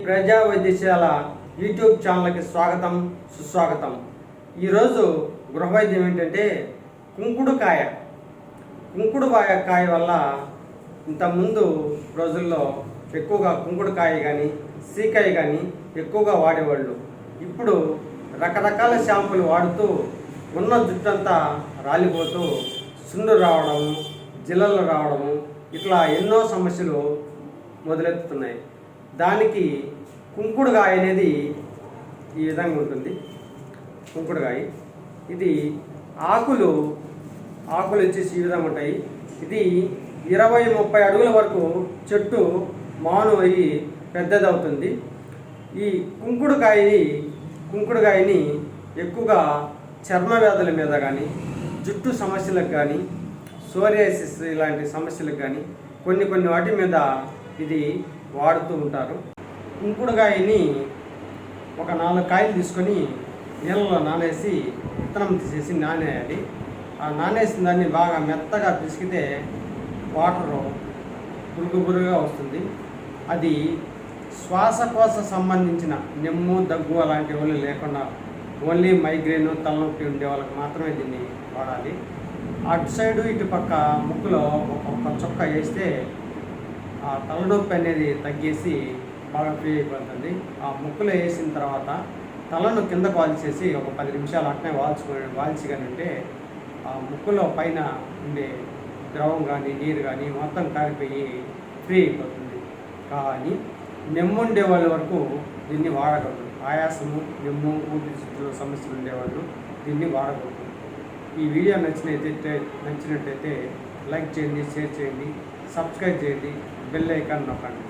ప్రజా వైద్యశాల యూట్యూబ్ ఛానల్కి స్వాగతం సుస్వాగతం. ఈరోజు గృహ వైద్యం ఏంటంటే కుంకుడుకాయ. కుంకుడుకాయ కాయ వల్ల ఇంతకుముందు రోజుల్లో ఎక్కువగా కుంకుడుకాయ కానీ సీకాయ కానీ ఎక్కువగా వాడేవాళ్ళు. ఇప్పుడు రకరకాల షాంపులు వాడుతూ ఉన్న జుట్టంతా రాలిపోతూ సుండు రావడము జిల్లలు రావడము ఇట్లా ఎన్నో సమస్యలు మొదలెత్తుతున్నాయి. దానికి కుంకుడుకాయ అనేది ఈ విధంగా ఉంటుంది. కుంకుడుగాయ. ఇది ఆకులు ఆకులు వచ్చేసి ఈ విధంగా ఉంటాయి. ఇది ఇరవై ముప్పై అడుగుల వరకు చెట్టు మాను అయ్యి పెద్దదవుతుంది. ఈ కుంకుడుకాయని కుంకుడుకాయని ఎక్కువగా చర్మ వ్యాధుల మీద కానీ జుట్టు సమస్యలకు కానీ సోరియాసిస్ ఇలాంటి సమస్యలకు కానీ కొన్ని కొన్ని వాటి మీద ఇది వాడుతూ ఉంటారు. ఇంకుడుగాయని ఒక నాలుగు కాయలు తీసుకొని నీళ్ళలో నానేసి విత్తనం తీసేసి నానేయాలి. ఆ నానేసిన దాన్ని బాగా మెత్తగా పిసికితే వాటరు పురుగు పురుగుగా వస్తుంది. అది శ్వాసకోశ సంబంధించిన నెమ్ము దగ్గు అలాంటి వాళ్ళు లేకుండా ఓన్లీ మైగ్రేన్ తలనొప్పి ఉండే వాళ్ళకి మాత్రమే దీన్ని వాడాలి. అటు సైడు ఇటు పక్క ముక్కులో ఒక్కొక్క చొక్క వేస్తే ఆ తలనొప్పి అనేది తగ్గేసి బాగా ఫ్రీ అయిపోతుంది. ఆ ముక్కులో వేసిన తర్వాత తలను కింద వాల్చేసి ఒక పది నిమిషాలు అట్నే వాల్చుకో వాల్చి ఆ ముక్కులో పైన ఉండే ద్రవం కానీ నీరు కానీ మొత్తం కారిపోయి ఫ్రీ అయిపోతుంది. కానీ నెమ్ముండే వాళ్ళ వరకు దీన్ని వాడకూడదు. ఆయాసము నెమ్ము ఊపిరితిత్తుల సమస్యలు ఉండేవాళ్ళు దీన్ని వాడకూడదు. ఈ వీడియో నచ్చినైతే నచ్చినట్టయితే లైక్ చేయండి షేర్ చేయండి సబ్స్క్రైబ్ చేయండి బెల్ ఐకాన్ నొక్కండి.